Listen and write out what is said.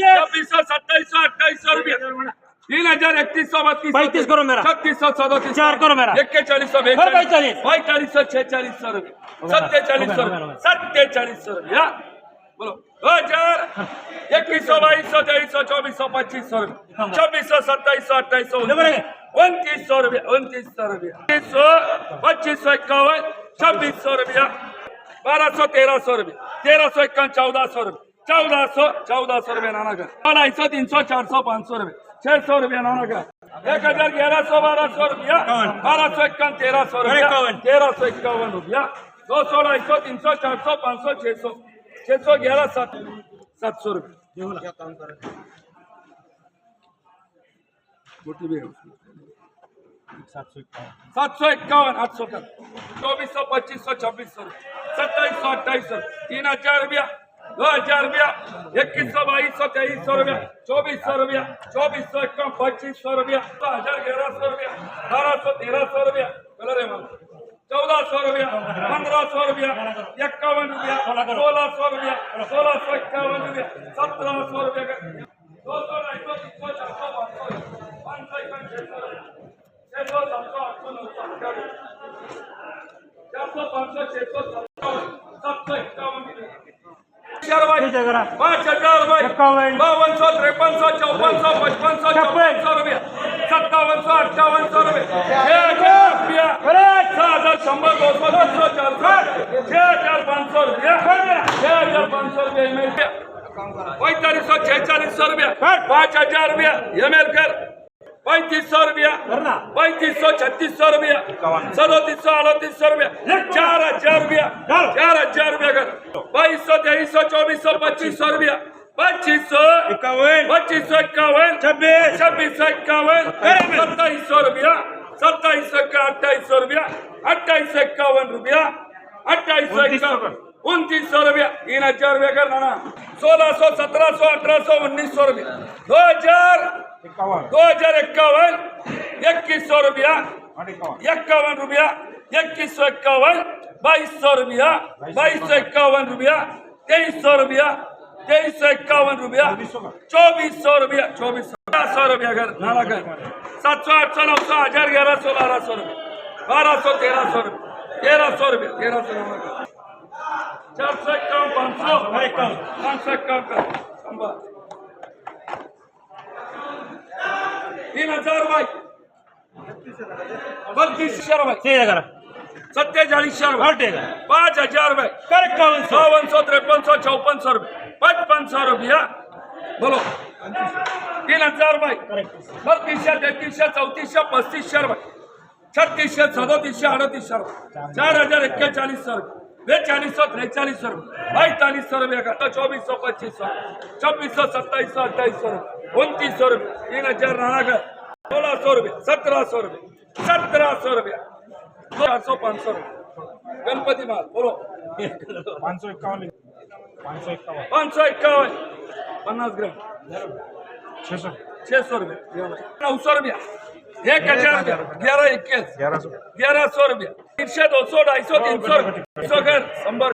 छब्बीस सौ सत्ताईस सौ अट्ठाईस सौ रुपया तीन हजार इकतीस सौ बत्तीस पैंतीस करो मेरा। छत्तीस सौ सदतीस चार करो मेरा। इक्केचालीस सौ पैंतालीस। पैंतालीस सौ छेचालीस सौ रुपया सत्तेचालीस सौ रुपया सत्तेचालीस सौ रुपया बोलो दो हजार इक्कीस सौ बाईस सौ तेईस सौ चौबीस सौ पच्चीस सौ रुपया छब्बीस सौ सत्ताईस सौ अट्ठाईस सौ उनतीस सौ रुपया उनतीस सौ रुपया उन्नीस सौ पच्चीस सौ इक्यावन छब्बीस सौ रुपया बारह सौ तेरह सौ रुपया तेरह सौ इक्यावन चौदह सौ रुपया चौदह सौ चौदह सौ रुपया नाना का अढ़ाई सौ तीन सौ चार सौ पाँच सौ रुपया। छह सौ रुपया नाना का एक हजार ग्यारह सौ बारह सौ रुपया। बारह सौ इक्यावन तेरह सौ रुपया। इक्यावन। तेरह सौ इक्यावन रुपया। दो सौ ढाई सौ तीन सौ चार सौ पाँच सौ छह सौ छह सौ ग्यारह सात सात सौ रुपया। गोटी भी है उसमें। सात सौ इक्यावन आठ सौ का चौबीस सौ पच्चीस सौ छब्बीस सौ सत्ताईस सौ अट्ठाईस सौ तीन हजार रुपया। दो हजार रुपया इक्कीस सौ बाईस सौ तेईस सौ रुपया चौबीस सौ रुपया चौबीस सौ इक्का पच्चीस सौ रुपया दो हजार ग्यारह सौ रुपया बारह सौ तेरह सौ रुपया कलर है चौदह सौ रुपया पंद्रह सौ रुपया इक्यावन रुपया सोलह सौ रुपया सोलह सौ इक्यावन रुपया सत्रह सौ रुपया दो सौ ढाई सौ तीन सौ चार सौ पाँच सौ पाँच सौ इक्यावन छः सौ रुपया छः सौ सात सौ आठ सौ नौ सौ चार सौ पाँच सौ छः सौ सात सौ सात सौ इक्यावन पाँच हजार इक्यावन। बावन सौ तिरपन सौ चौवन सौ पचपन सौ छप्पन। सौ रुपया सत्तावन सौ अट्ठावन सौ रुपया. छह हजार रुपया सहा हजार शंभर दो सौ तीन सौ चार सौ छह हजार पाँच सौ रुपया छह हजार पाँच सौ रुपया एम एल पैंतालीस सौ छेचालीस सौ रुपया. पाँच हजार रुपया. एम एल कर. पैंतीस सौ रुपया। पैंतीस सौ छत्तीस सौ रुपया। सदोतीस सौ अड़तीस सौ रुपया। चार हजार रुपया। चार। हजार रुपया कर। बाईस सौ तेईस सौ चौबीस सौ पच्चीस सौ रुपया। पच्चीस सौ। इक्यावन। पच्चीस सौ इक्यावन। छब्बीस। छब्बीस सौ इक्यावन। सत्ताईस सौ रुपया। सत्ताईस सौ इक्यावन अट्ठाईस सौ रुपया। अट्ठाईस सौ इक्यावन रुपया। अट्ठाईस सौ इक्यावन। उनतीस सौ रुपया तीन हजार रुपया कर ना सोलह सौ सत्रह सौ अठारह सौ उन्नीस सौ रुपया। दो हजार दो हजार इक्यावन इक्कीस सौ रुपया। इक्यावन रुपया इक्कीस सौ इक्यावन बाईस सौ रुपया बाईस सौ इक्यावन रुपया तेईस सौ रुपया तेईस सौ इक्यावन रुपया चौबीस सौ रुपया चौबीस सौ। सौ रुपया कर नाला कर। सात सौ आठ सौ नौ सौ हजार ग्यारह सौ बारह सौ रुपया। बारह सौ तेरह सौ रुपया। तेरह सौ रुपया तेरह सौ चार सौ इक्यावन पाँच सौ इक्यावन। पाँच सौ इक्यावन कर शंभर तीन हजार बाई बत्तीस हजार बाई ठीक है करा सत्तेचाळीस हजार और रुपये ठीक है पाच हजार बाई कर इक्यावन सौ सौ त्रेपन सौ चौपन सौ रुपये पचपन सौ रुपया बोलो तीन हजार रुपये बत्तीसशे तेहतीसशे चौतीसशे पस्तीसशे बाई छत्तीसशे सदोतीसशे अडतीस हजार चार हजार एक्केचाळीस हजार बेचालीस सौ त्रेचालीस सौ रुपये पैंतालीस सौ रुपये का चौबीस सौ पच्चीस सौ छब्बीस सौ सत्ताईस सौ अट्ठाईस सौ रुपये उनतीस सौ रुपये तीन हजार नानागर सोलह सौ रुपये सत्रह सौ रुपये सत्रह सौ रुपया चार सौ पाँच सौ रुपये गणपति माल बोलो पाँच सौ इक्यावन पाँच सौ इक्यावन पाँच सौ इक्यावन पन्नास ग्राम छः सौ छह सौ रुपये नौ सौ रुपया एक हजार ग्यारह इक्कीस ग्यारह सौ ग्यारह सौ रुपया. तीनशे दो सौ ढाई सौ तीन सौ सौ घर शंभर